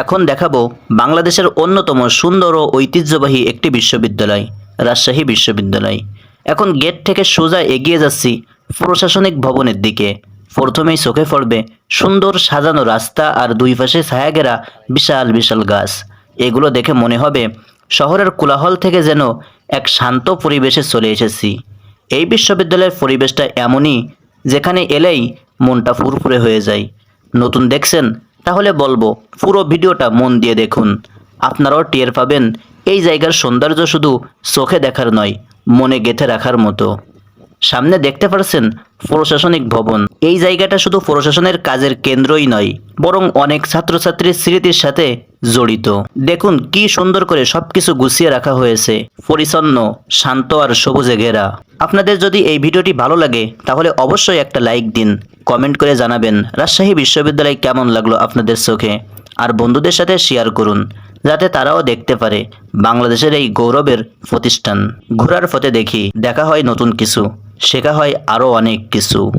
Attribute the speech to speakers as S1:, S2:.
S1: এখন দেখাবো বাংলাদেশের অন্যতম সুন্দর ও ঐতিহ্যবাহী একটি বিশ্ববিদ্যালয়, রাজশাহী বিশ্ববিদ্যালয়। এখন গেট থেকে সোজা এগিয়ে যাচ্ছি প্রশাসনিক ভবনের দিকে। প্রথমেই চোখে পড়বে সুন্দর সাজানো রাস্তা আর দুই পাশে ছায়াঘেরা বিশাল বিশাল গাছ। এগুলো দেখে মনে হবে শহরের কোলাহল থেকে যেন এক শান্ত পরিবেশে চলে এসেছি। এই বিশ্ববিদ্যালয়ের পরিবেশটা এমনই, যেখানে এলেই মনটা ফুরফুরে হয়ে যায়। নতুন দেখছেন তাহলে বলব, পুরো ভিডিওটা মন দিয়ে দেখুন। আপনারাও টের পাবেন, এই জায়গার সৌন্দর্য শুধু চোখে দেখার নয়, মনে গেঁথে রাখার মতো। সামনে দেখতে পারছেন প্রশাসনিক ভবন। এই জায়গাটা শুধু প্রশাসনের কাজের কেন্দ্রই নয়, বরং অনেক ছাত্রছাত্রীর স্মৃতির সাথে জড়িত। দেখুন কি সুন্দর করে সবকিছু গুছিয়ে রাখা হয়েছে, পরিচ্ছন্ন, শান্ত আর সবুজে ঘেরা। আপনাদের যদি এই ভিডিওটি ভালো লাগে, তাহলে অবশ্যই একটা লাইক দিন কমেন্ট করে জানাবেন, রাজশাহী বিশ্ববিদ্যালয় কেমন লাগল আপনাদের চোখে? আর বন্ধুদের সাথে শেয়ার করুন, যাতে তারাও দেখতে পারে বাংলাদেশের এই গৌরবের প্রতিষ্ঠান। ঘোরার পথে দেখি, দেখা হয় নতুন কিছু, শেখা হয় আরও অনেক কিছু।